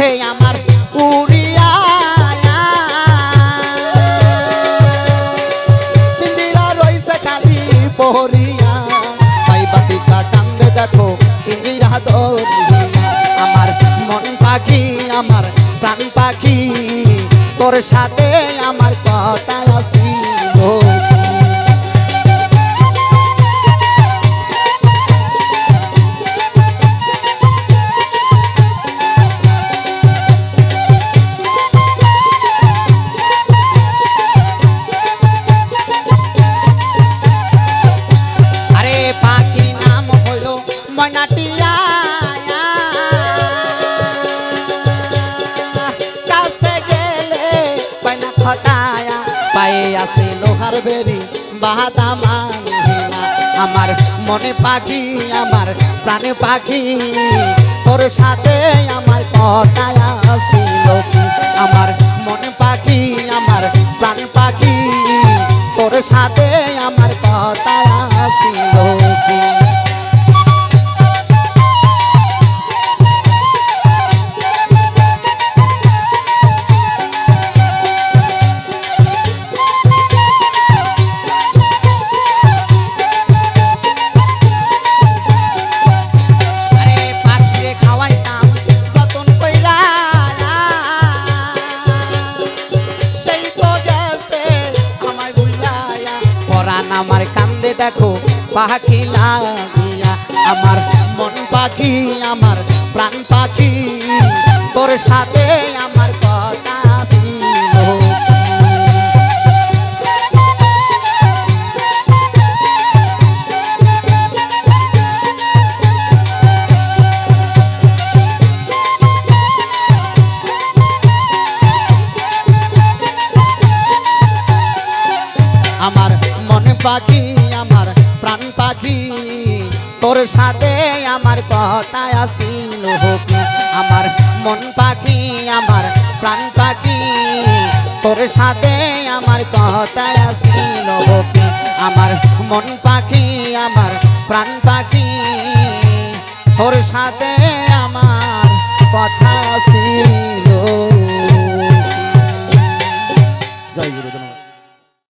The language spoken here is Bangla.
গেছে আমার উড়িয়া ইন্দিরা রইছে খালি পহরিয়া। দেখো, ইন্দিরা দরিয়া। মন পাখি, আমার প্রাণ পাখি। তোর সাথে আমার কথা আসি আমার মনে পাখি, আমার প্রাণে পাখি, তোর সাথে আমার কথায় আমার মনে পাখি, আমার প্রাণ পাখি, তোর সাথে আমার কথা আসিল আমার কান্দে দেখো পাখি লাগিয়া। আমার মন পাখি আমার প্রাণ পাখি। তোর সাথে পাখি, আমার প্রাণ পাখি। তোর সাথে আমার কথা আসিল আমার মন পাখি, আমার প্রাণ পাখি। তোর সাথে আমার কথা আসিল আমার মন পাখি, আমার প্রাণ পাখি। তোর সাথে